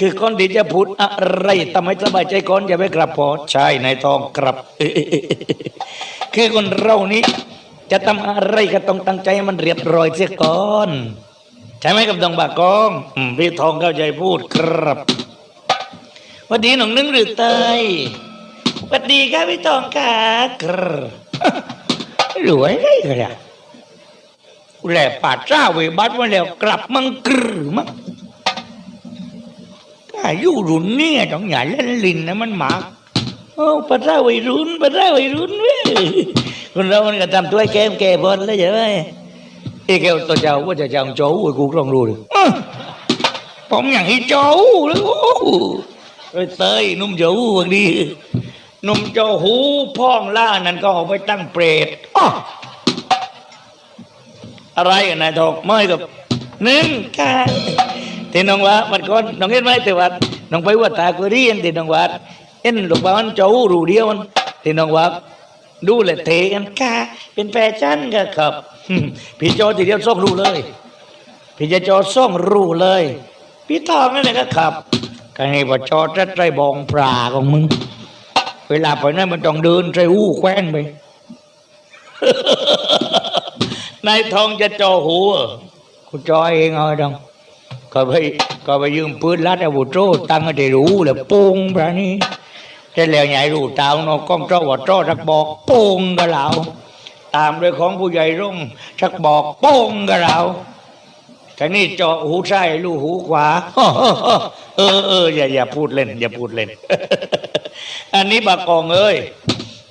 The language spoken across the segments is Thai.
คือคนที่จะพูดอะไรทำให้สบายใจก่อนอย่าไปกลับพอใช่นายทองกลับคือคนเรานี้ จะทำอะไรก็ต้องตั้งใจมันเรียบร้อยเสียก่อน ใช่ไหมกับดองบากองพี่ทองเข้าใจพูดครับวัสดีหนองนึงหรือเตยวัสดีครับพี่ทองค่ะกรรวยได้กันอะแหล่ป่าจ้าเวบัดมาแล้วกลับมังกรมั้ง อายุรุ่นเนี่ยต้องอย่าเล่นลินนะมันหมากโอ้ปัาจ้าวัยรุ่นปัาจ้าวัยรุ่นเว้ยคนเรามันก็ทำตัวให้แก้มแก่บนแล้วใช่ไหมไอ้แกวตัวเจ้าว่าจะเจ้าโจ้ไอ้กูกลองดูดิอื้อผมอย่างให้โจ้แล้วโอ้โหเอ้ยเตยนุ่มโจ้บางดีนุ่มโจ้หูพ่องล่านั่นก็เอาไปตั้งเปรตอ้ออะไรกันนายทองไม่กับหนึ่งค่ะ ที่น้องว่ามันก่อนน้องเห็นไหมแต่ว่าน้องไปว่าตากุเรียนที่น้องว่าเห็นหลูกบ้านโจ้ารูเดียวมันที่น้องว่าดูเลยเทกันค่ะ เป็นแฟชั่นกันครับพี่โจทีเดียวส่องรูเลยพี่จะโจส่องรูเลย พี่ทองนั่นแหละก็ขับก็ให้พอจอจะใจบองปลาของมึง เวลาไปนั่นมันต้องเดินใจอู้แคว้นไปนายทองจะจอหูเหรอกูจอเองเอาดอง ก็ไปก็ไปยืมปืนลัดอาวุธโจตั้งให้ได้รู้เลยโป้งปลานี้แต่แล้วใหญ่รู้ตาวนอกก้องเจ้าว่าเจ้ารักบอกโป้งกับเราตามด้วยของผู้ใหญ่รุ่งชักบอกโป้งกับเราแต่นี่เจาะหูซ้ายลูหูขวาเออเอออย่าอย่าพูดเล่น อย่าพูดเล่น อันนี้บากองเอ้ย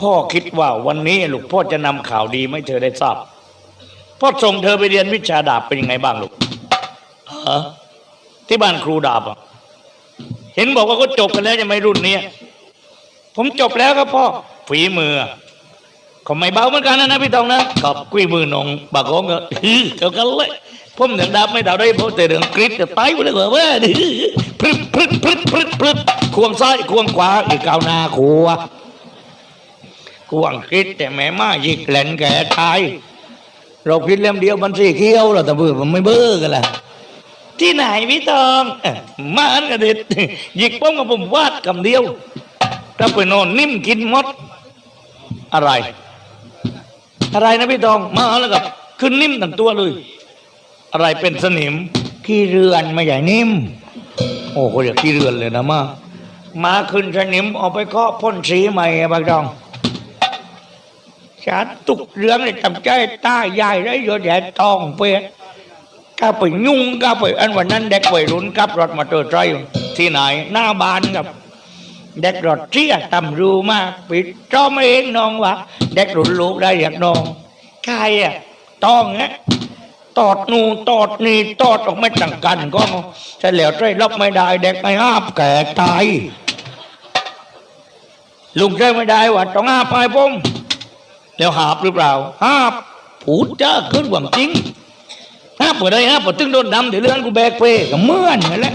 พ่อคิดว่าวันนี้ลูกพ่อจะนำข่าวดีไม่เธอได้ทราบพ่อส่งเธอไปเรียนวิชาดาบเป็นยังไงบ้างลูกฮะ ที่บ้านครูดาบอะเห็นบอกว่าเขาจบกันแล้วจะไม่รุ่นเนี้ยผมจบแล้วครับพ่อฝีมือก็ไม่เบาเหมือนกันนะนะพี่ตองนะกับกุ้ยมือหนองบากองก็ฮือเท่ากันเลยผมเดือดดาบไม่ดาวได้เพราะแต่เรื่องกริดจะตายไปเลยเหรอเว่าพรึดพรึดพรึดพรึดพรึดควงซ้ายควงขวาอีกก้าวหน้าขวาควงกริดแต่แม่มาหยิกแหลนแก่ตายเราคิดเล่มเดียวมันสีเขียวเราแต่เบื่อมันไม่เบื่อกันละ ที่ไหนพี่ตองมานกระเด็ดหยิกป้องกับผมวาดคำเดียว ถ้าไปนอนนิ่มกินมด อะไร อะไรนะพี่ตอง มาแล้วกับขึ้นนิ่มทั้งตัวเลย อะไรเป็นสนิมขี้เรือนไม่ใหญ่นิ่ม โอ้โหเรียกขี้เรือนเลยนะมามาขึ้นสนิมเอาไปเคาะพ่นสีใหม่บางตองชาตุกเรื่องเลยจำใจตาใหญ่ได้เยอะแยะตองเปีย ก็ไปยุ่งก็ไปอันวันนั้นเด็กวัยรุ่นขับรถมาเตอร์ไซค์ที่ไหนหน้าบ้านกับเด็กรถเชี่ยตำรูมากปิดจอมเองน้องวะเด็กรุ่นลูกได้อย่ากน้องใครอะต้องเงี้ยตอดนูนตอดนี่ตอดออกไม่ต่างกันก็จะเหลวใจรับไม่ได้ เด็กไม่ห้าบแก่ตายลุงใจไม่ได้ว่าต้องห้าบไปผมแล้วหาบหรือเปล่าห้าบผูดจ้าขึ้นความจริง ห้าบเปิดได้ห้าบเปิดตึงโดนดำเดี๋ยวเลื่อนกูแบกเป้ก็เมื่อนนั่นแหละ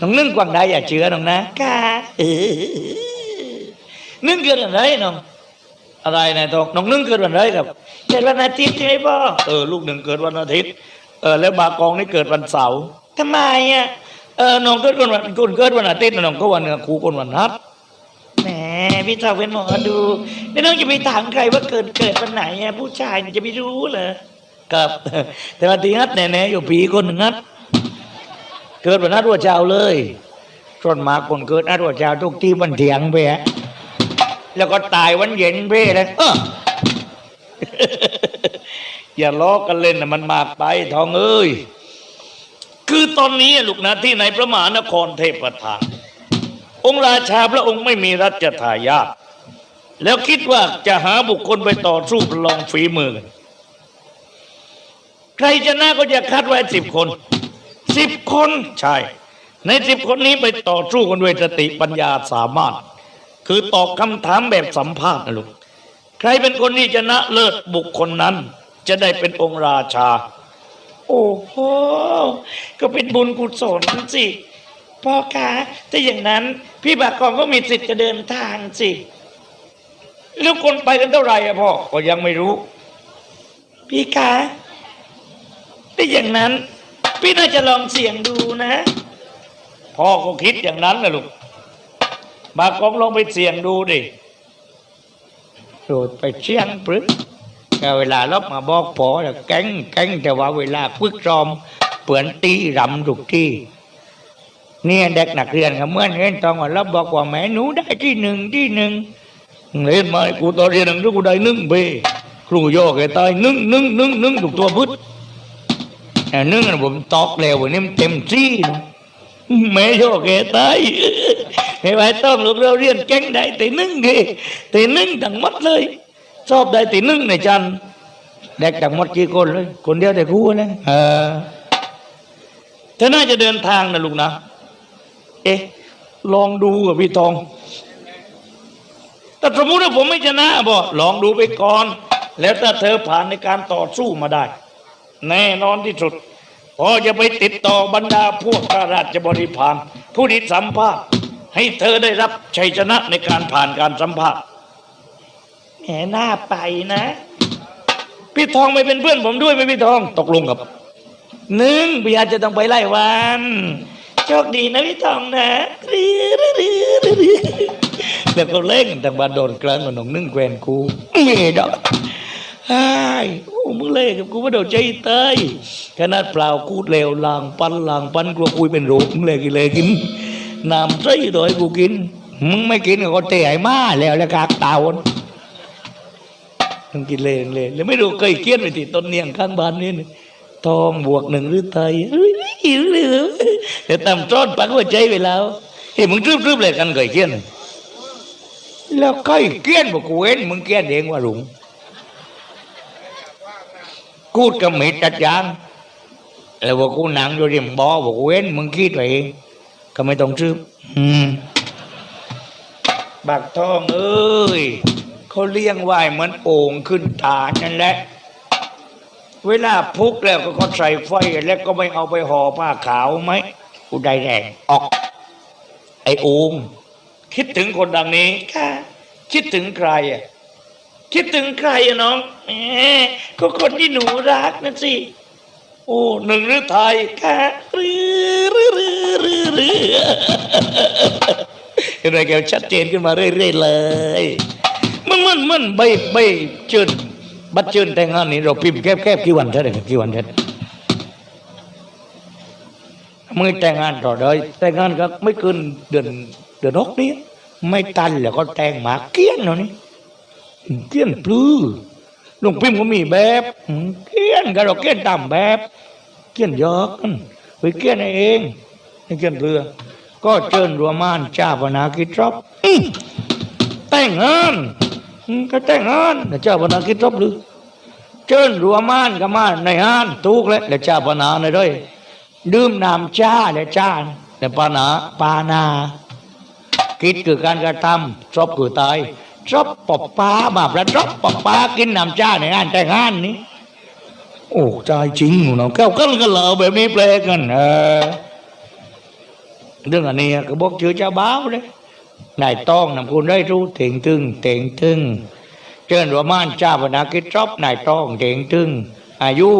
น้องนึ่งกวางได้อย่าเชื่อน้องนะค่ะเอนึ่งเกิดวันไรน้องอะไรนายทองน้องนึ่งเกิดวันไรครับเกิดวันอาทิตย์ใช่ไหมพ่อเออลูกหนึ่งเกิดวันอาทิตย์เออแล้วบากองนี่เกิดวันเสาร์ทำไมอะเออน้องเกิดวันวันคุณเกิดวันอาทิตย์น้องก็วันครูคนวันนัด พี่สาวเป็นหมอดูแล้วน้องจะไปถามใครว่าเกิดเกิดวันไหนอะผู้ชายเนี่ยจะไม่รู้เหรอครับ แต่วันที่นัดแน่ๆอยู่ปีคนหนึ่งนัดเกิดวันนัดวัวเจ้าเลยส่วนมากคนเกิดนัดวัวเจ้าทุกที่มันเถียงไปฮะแล้วก็ตายวันเย็นไปเลยอย่าล้อกันเล่นนะมันมากไปทองเอ้ย คือตอนนี้ลูกนะที่ในพระมหานครเทพประธาน องค์ราชาพระองค์ไม่มีรัชทายาทแล้วคิดว่าจะหาบุคคลไปต่อสู้ประลองฝีมือกันใครชนะก็จะคัดไว้สิบคนสิบคนใช่ในสิบคนนี้ไปต่อสู้กันด้วยสติปัญญาสามารถ คือตอบคำถามแบบสัมภาษณ์นะลูกใครเป็นคนที่ชนะเลิศบุคคลนั้น จะได้เป็นองค์ราชา โอ้โหก็เป็นบุญกุศลสิ พ่อคะถ้าอย่างนั้น พี่บากกองก็มีสิทธิ์จะเดินทางสิแล้วคนไปกันเท่าไหร่อะพ่อก็ยังไม่รู้ พี่คะถ้าอย่างนั้น พี่น่าจะลองเสี่ยงดูนะพ่อก็คิดอย่างนั้นนะลูกบากองลองไปเสี่ยงดูดิโดดไปเชียงปรึกแต่เวลาลบมาบอกพอแล้วแก๊งแก๊งแต่ว่าเวลาพึกจอมเปือนตีรำทุกที่ เนี่ยเด็กนักเรียนก็เหมื่อนเห็นตองว่ารับอกว่าแม่หนูได้ที่หนึ่งที่หนึ่งเล่นมากูตอนเรียนหนังสือกูได้หนึ่งเบครูโยกแกตายหนึ่งหนึ่งหนึ่งหนึ่งถูกตัวพุทธหนึ่งผมตอกแล้ววันนี้มันเต็มที่แม่โยกแกตายไม่ไหวต้องลูกเราเรียนแก๊งได้ต่หนึ่งเกต่หนึ่งทั้งหมดเลยชอบได้ต่หนึ่งในจันเด็กทั้งหมดกี่คนเลย คนเดียวแต่ครูนะเออเธอน่าจะเดินทางนะลูกนะ อ๊ะลองดูกับพี่ทอง แต่สมมติว่าผมไม่ชนะบอกลองดูไปก่อน แล้วถ้าเธอผ่านในการต่อสู้มาได้ แน่นอนที่สุดพอจะไปติดต่อบรรดาพวกข้าราชบริพารผู้ที่สัมภาษณ์ให้เธอได้รับชัยชนะในการผ่านการสัมภาษณ์แหมหน้าไปนะ พี่ทองไม่เป็นเพื่อนผมด้วยไหมพี่ทองตกลงกับหนึ่งพี่อาจจะต้องไปไล่วัน โชคดีนะพี่ทองนะแล้วก็เล่งต่างบ้านโดนกลางกับน้องนึ่งแกวนกูไม่ดอกไอ้ายโอ้มึงเล่กับกูไม่โดนใจเตยขนาดเปล่ากูเลวลางปันลางปันกลัวคุยเป็นโรคมึงเลยกินเลยกินน้ำใส่ตัวให้กูกินมึงไม่กินก็เตะไอ้มาแล้วแล้วกากตาต้องกินเลยเลยแล้วไม่รู้เคยเคียนไปที่ต้นเนียงข้างบ้านนี่ ทองบวกหนึ่งหรือไทยเฮ้ยหรือเดี๋ยวตำต้นปักหัวใจไปแล้วเฮ้ยมึงรืบๆเลยกันเคยเกี้ยนแล้วเคยเกี้ยนบอกกูเห็นมึงเกี้ยนเองว่าหลุงกูดกับมิดจัดยางแล้วบอกกูหนังอยู่ริมบ่อบอกกูเห็นมึงคิดไปเองก็ไม่ต้องรืบอืมบักทองเอ้ยเขาเลี้ยงไว้เหมือนโอ่งขึ้นตานั่นแหละ เวลาพุกแล้วก็ใส่ไฟแล้วก็ไม่เอาไปห่อผ้าขาวไหมกูได้แรงออก ไอ้องค์คิดถึงคนดังนี้ค่ะคิดถึงใครอะคิดถึงใครอะน้องแหมก็คนที่หนูรักนั่นสิ โอ้หนึ่งหรือไทยค่ะรือรือรือรือรือเห็นไหมแกชัดเจนขึ้นมาเรื่อยๆเลย มันมันมันใบใบจืด บัตรจืดแต่งงานนี่เราพิมพ์แคบๆกี่วันเท่าไหร่กี่วันเท่าไหร่มึงแต่งงานต่อเลยแต่งงานก็ไม่เกินเดือนเดือนหกนี้ไม่ตันแล้วก็แต่งหมาเกี้ยนเนาะนี่เกี้ยนปลื้อลุงพิมพ์ก็มีแบบเกี้ยนก็เราเกี้ยนตามแบบเกี้ยนยอกไปเกี้ยนเองให้เกี้ยนเรือ ก็เชิญรัวมานจ้าพนาคิดรอบแต่งงาน ก็แต่งงานเจ้าพนาคิดรอบหรือเชิญรัวม่านก็มาในห้านทุกแล้วแล้วเจ้าพนาในด้วยดื่มน้ำจ้าและจ้าแต่ปานาปานา คิดคือการกระทำชอบคือตายชอบปอบปลาบาปแล้วชอบปอบปลากินน้ำจ้าในงานแต่งงานนี้โอ้ใจจริงเนาะแก้วกันกันเหรอแบบนี้แปลกกันเออเรื่องอันนี้ก็บอกชื่อเจ้าบ้าวเลย นายต้องนำคุณได้รู้เถียงตึงเถียงตึงเชิญวรมานเจ้าพนาคิดชอบนายต้องเถียงตึงอายุ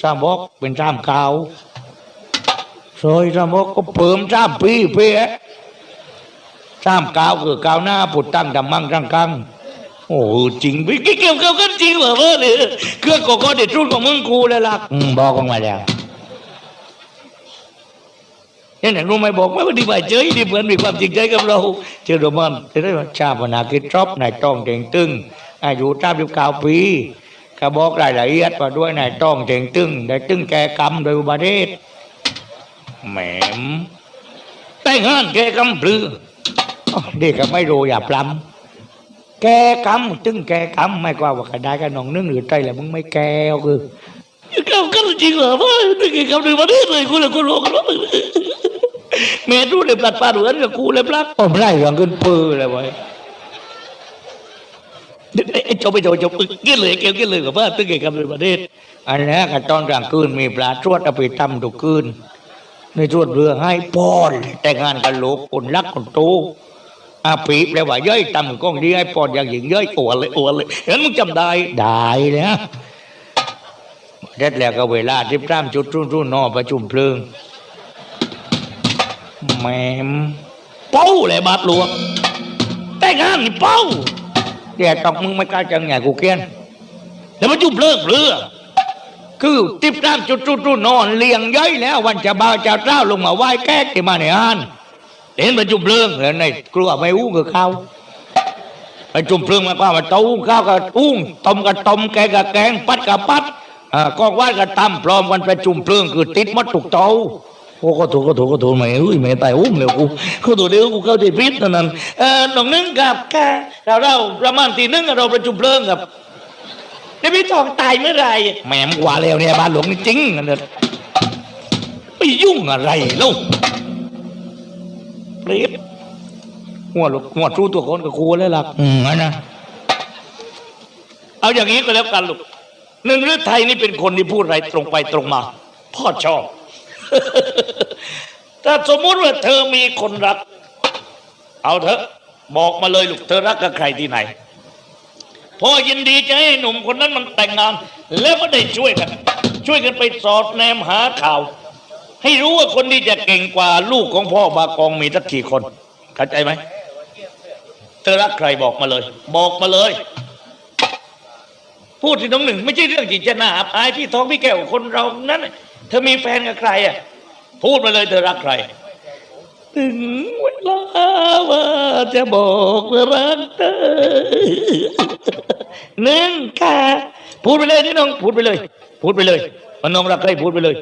สามบกเป็นสามเก่าวซอยสามบกก็เพิ่มสามปีเพี้ยสามเก่าคือเก่าหน้าปุดตั้งดำมั่งตั้งกังโอ้จริงไปเกี่ยวกับกันจริงเหรอเพื่อนเรื่อกก็เด็ดรุ่นของมึงกูเลยล่ะบอกกันมาแล้ว ไหมบอกไม่ว่าดีไปเจยดีเหมือนมีความจริงใจกับเราเจอโรมันจะได้ว่าชาปนาคิดชอบนายต้องเต่งตึงอายุสามสิบเก้าปีก็บอกรายละเอียดว่าด้วยนายต้องเต่งตึงได้ตึงแก่กรรมโดยอุบัติเหตุแหมมแต่งงานแก่กำปลืออ้อเด็กก็ไม่รู้อย่าปลำแก่กำตึงแก่กำไม่กว่าว่ากระได้กันน้องนึ่งหรือใจแหละมึงไม่แกวคือ แกกันจริงเหรอพ่อตึงแกกำหนึ่งประเทศเลยกูเลยกูรู้กันว่าแม่รู้เลยปลัดปลาเหมือนกับกูเลยปลัดผมไล่ยังขึ้นปือเลยเว้ยไอ้เจบไปโจบจบกินเลยเกี่ยวกินเลยกับว่าตึงแกกำหนึ่งประเทศอันนี้กันตอนกลางคืนมีปลาทวดเอาไปทำทุกคืนในชวดเรือให้ปอนแต่งงานกันลูกคนรักคนโตอาปีแปลว่าเย้ยตำก้องดีให้ปอนอย่างหญิงเย้ยอวดเลยอวดเลยเห็นมึงจำได้ได้แล้ว เด็ดแล้วก็เวลาที่พร่ำจุดรุ่นรุ่นนอประชุมเพลิงแหมมเป้าเลยบาทหลวงแต่งงานนี่เป้าเดี๋ยวต้องมึงไม่กล้าจังไงกูเกียนแล้วประชุมเพลิงเรือคือติบตามจุดจุดจุดนอนเลี้ยงย่อยแล้ววันจะบ่าวจะเจ้าลงมาไหว้แก้ที่มาในอ่านเห็นประจุมเพลิงแล้วในกลัวไม่อู้กับเขาประจุมเพลิงมาว่ามาเต้าอู้ข้าวกับอุ้งต้มกับต้มแกงกับแกงปัดกับปัดอ่า กองไหว้กับตำพร้อมวันประจุมเพลิงคือติดมัดถูกเตาโอ้ก็ถูกก็ถูกก็ถูกไม่เอ้ยไม่ตายอุ้มเลยกูเขาตัวเดียวกูเข้าใจพิษนั่นนั่นเออหนองนึงกับแค่เราเราประมาณตีนึงเราประจุมเพลิงกับแล้วพี่ทองตายเมื่อไหรแหมมกว่าแล้วเนี่ยบ้านหลวงนี่จริงนะเนี่ยไปยุ่งอะไรลูกเปรียบหัวหลูกหัวรู้ตัวคนกับครูแล้วล่ะอืมนะเอาอย่างนี้ก็แล้วกันลูก หนึ่งเรื่องไทยนี่เป็นคนที่พูดอะไรตรงไปตรงมา พ่อชอบ ถ้าสมมุติว่าเธอมีคนรัก เอาเถอะ บอกมาเลยลูกเธอรักกับใครที่ไหนพ่อยินดีจะให้หนุ่มคนนั้นมันแต่งงาน แล้วก็ได้ช่วยกัน ช่วยกันไปสอดแนมหาข่าว ให้รู้ว่าคนที่จะเก่งกว่าลูกของพ่อบากองมีสักกี่คนเข้าใจไหมเธอรักใครบอกมาเลย บอกมาเลย พูดที่น้องหนึ่ง ไม่ใช่เรื่องที่จะน่าอับอายพี่ท้องพี่แก้วคนเรานั้นน่ะเธอมีแฟนกับใครอะ พูดมาเลยเธอรักใคร ถึงเวลาว่าจะบอกว่ารักเธอหนึ่งค่ะพูดไปเลยนี่น้อง พูดไปเลย พูดไปเลยว่าน้องรักใครพูดไปเลย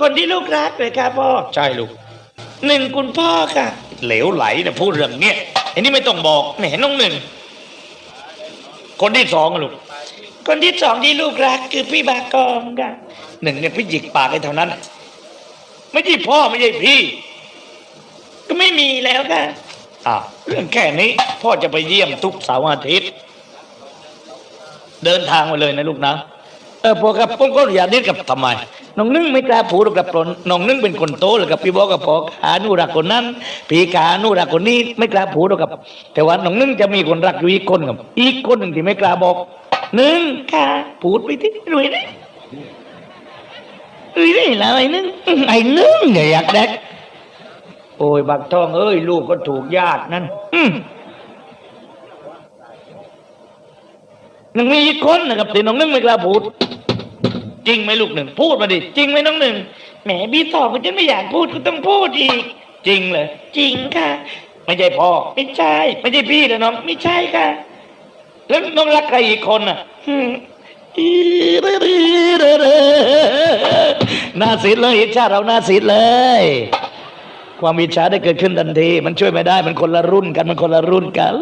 คนที่ลูกรักเลยค่ะพ่อใช่ลูกหนึ่งคุณพ่อค่ะ เหลวไหลนะพูดเรื่องเนี้ยอันนี้ไม่ต้องบอกไม่เห็นน้องหนึ่ง คนที่สองลูกคนที่สองที่ลูกรักคือพี่บากองกันหนึ่งเนี่ยพี่หยิกปากให้เท่านั้น ไม่ใช่พ่อไม่ใช่พี่ ก็ไม่มีแล้วค่ะอ่าเรื่องแค่นี้ พ่อจะไปเยี่ยมทุกเสาร์อาทิตย์ เดินทางมาเลยนะลูกนะเออพอครับผมก็อยาดิ้นกับทำไม น้องนึ่งไม่กล้าพูดหรกับปลนน้องนึ่งเป็นคนโตเลยกับพี่บอกกับพอขาหนูรักคนนั้นพี่ขาหนูรักคนนี้ไม่กล้าพูดหรกับ แต่ว่าน้องนึ่งจะมีคนรักอยู่อีกคนกับ อีกคนหนึ่งที่ไม่กล้าบอกหนึ่งค่ะพูดไปที่รวยได้รวยได้แล้วไอ้นึ่งไอ้นึ่งเนี่ยอยากเด็กโอ้ยบักทองเอ้ยลูกก็ถูกญาตินั่นอืมยังมีอีกคนนะครับที่น้องนึ่งไม่กล้าพูด จริงไหมลูกหนึ่ง พูดมาดิ จริงไหมน้องหนึ่งแหมพี่ตอบก็จะไม่อยากพูดก็ต้องพูดอีก จริงเลยจริงค่ะ ไม่ใช่พ่อ ไม่ใช่ ไม่ใช่พี่นะน้องไม่ใช่ค่ะ แล้วน้องรักใครอีกคนน่ะอืมอีเรเรเรเรหน้าสิทธิ์เลยอิจฉาเราหน้าสิทธิ์เลย ความอิจฉาได้เกิดขึ้นทันที มันช่วยไม่ได้ มันคนละรุ่นกัน มันคนละรุ่นกัน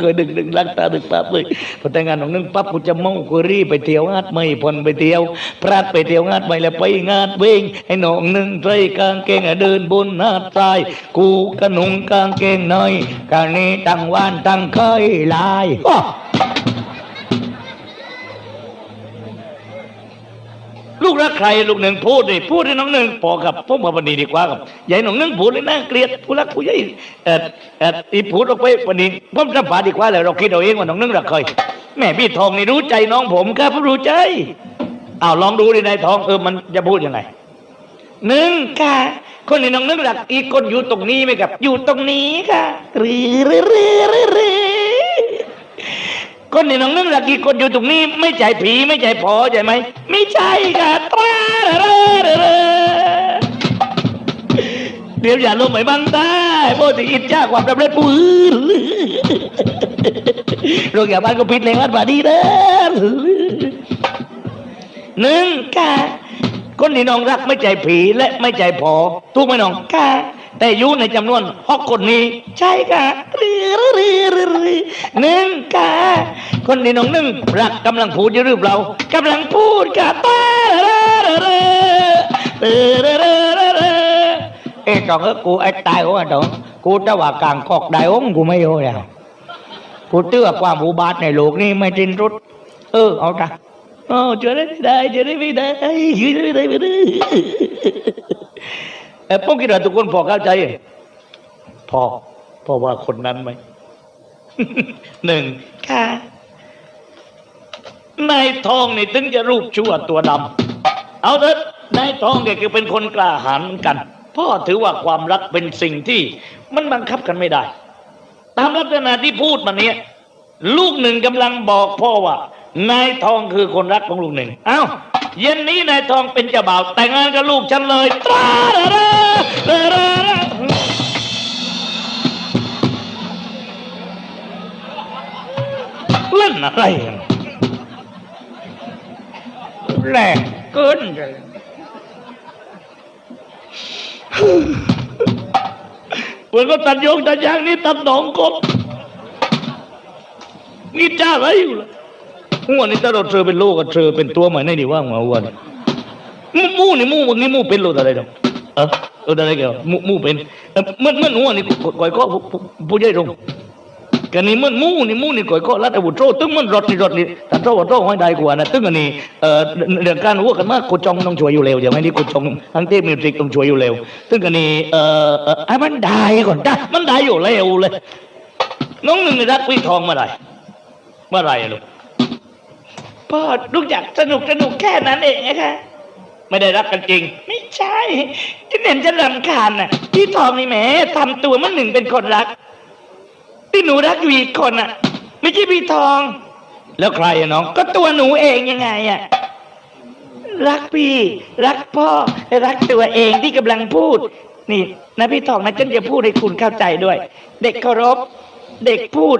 เคยดึกดึกลักตาดึกปั๊บเลยพอแต่งงานของนึงปั๊บกูจะมั่งกูรีไปเที่ยวงาดไม่พนไปเที่ยว พลาดไปเที่ยวงาดไม่แล้วไปงาดเวงไอ้หนองนึงใส่กางเกงเดินบนหน้าทรายกูกระหนุงกางเกงน้อยกางนี้ตั้งวานตั้งเคยลาย ลูกรักใครลูกหนึ่งพูดดิพูดให้น้องหนึ่งพอกับพวกมาวันนี้ดีกว่ากับยาให้น้องหนึ่งพูดเลยน่าเกลียดผู้รักผู้ใหญ่เออเอออีพูดออกไปวันนี้ผมสัมภาดีกว่าเลยเราคิดเอาเองว่าน้องหนึ่งรักใครแม่พี่ทองนี่รู้ใจน้องผมครับผมรู้ใจอ้าวลองดูดินายทองเออมันจะพูดยังไงหนึ่งค่ะคนที่น้องหนึ่งรักอีกคนอยู่ตรงนี้ไหมครับ อยู่ตรงนี้ค่ะรีรีรีรีรี คนที่น้องนึกหลักกี่คนอยู่ตรงนี้ ไม่ใช่ผีไม่ใช่พอใช่ไหมไม่ใช่ค่ะตราเรเรเรเดี๋ยวอย่าลงไปบังตาโบติอิจฉาความสำเร็จปืนโรงพยาบาลก็ปิดเลยวัดบาดีเด้อหนึ่งค่ะคนที่น้องรักไม่ใจผีและไม่ใจพอถูกไหมน้องค่ะ แต่อยู่ในจำนวนหกคนนี้ ใช่ค่ะรีรีรีรีหนึ่งค่ะคนนี้น้องหนึ่งรักกำลังพูดอยู่หรือเปล่ากำลังพูดค่ะตาเอเอจองเออกูไอ้ตายโอ้ดองกูจะว่ากลางกอกได้องกูไม่โยแล้วกูเตื้อความอุบาทในโลกนี้ไม่จรินรุดเออเอาจ้ะเออจอได้ได้จอได้ไม่ได้จะได้ไม่ได้ ไม่ได้เออผมคิดว่าทุกคนพอเข้าใจ พอพอว่าคนนั้นไหมหนึ่งค่ะนายทองนี่ถึงจะรูปชั่วตัวดำเอาเถอะนายทองแกคือเป็นคนกล้าหาญเหมือนกัน พ่อถือว่าความรักเป็นสิ่งที่มันบังคับกันไม่ได้ ตามลักษณะที่พูดมาเนี้ยลูกหนึ่งกำลังบอกพ่อว่านายทองคือคนรักของลูกหนึ่ง เอ้า เย็นนี้นายทองเป็นเจ้าบ่าวแต่งงานกับลูกฉันเลยตราดาดาดาดาดาเล่นอะไรแรงเกินเลยเหมือนก็ตัดโยงตัดยางนี่ตัดหนองกบนี่จ้าอะไรอยู่ล่ะ หัวนี่ถ้าเราเจอเป็นโลกก็เจอเป็นตัวใหม่ในนี่ว่างหัวหัวนี่มูมูนี่มูมึงนี่มูเป็นโลกอะไรดอกเออเอออะไรกันมูมูเป็นเออเมื่อเมื่อหัวนี่ก่อยก็ผู้ผู้ผู้ใหญ่ตรงกันนี่มันมูนี่มูนี่ก่อยก็รัดอาวุธโตตึ้งมันรถนี่รถนี่แต่โตว่าโตห้อยได้กว่านะตึ้งอันนี้เอ่อเรื่องการหัวกันมากกูจองต้องช่วยอยู่เร็วอย่างนี้กูจองทั้งเทพมิวสิกต้องช่วยอยู่เร็วตึ้งอันนี้เอ่อเอ่อไอ้มันได้ก่อนได้มันได้อยู่เร็วเลยน้องหนึ่งรักพี่ทองเมื่อไหร่เมื่อไหรอะลูก พ่อลูกอยากสนุกสนุกแค่นั้นเองนะคะไม่ได้รักกันจริง ไม่ใช่ที่เห็นจะรำคาญน่ะพี่ทองนี่แหมทำตัวมันหนึ่งเป็นคนรัก ที่หนูรักอยู่อีกคนน่ะ ไม่ใช่พี่ทอง แล้วใครอะน้อง ก็ตัวหนูเองยังไงอะรักพี่ รักพ่อรักตัวเองที่กำลังพูด นี่นะพี่ทองนะฉันจะพูดให้คุณเข้าใจด้วย เด็กเคารพ เด็กพูด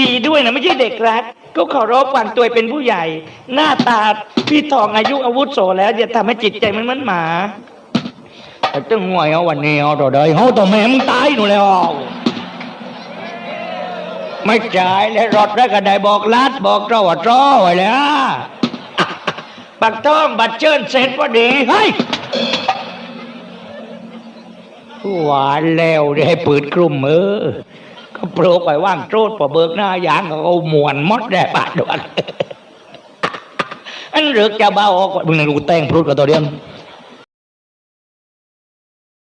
ดีด้วยนะไม่ใช่เด็กรัก ก็เคารพวางตัวเป็นผู้ใหญ่ หน้าตาพี่ทองอายุอาวุโสแล้วอย่าทำให้จิตใจมันเหมันหมาแต่ตึงงวยเอาวันนี้เอาต่อเดยเขาต่อแม่มึงตายหนูแล้วไม่จ่ายแล้วรถแล้วก็ได้บอกลัดบอกเจ้าว่าจ้อไว้แล้วปักต้องบัตรเชิญเสร็จพอดีเฮ้ยหวานแล้วได้ให้ปืดกลุ่มเออ โปรกไปว่างโจดพอเบิกหน้ายางก็เอาหมวนมดได้ปาดด้วยอันเลือกจะเบาออกมึงนึกกูแต่งพรุดกับตัวเดียว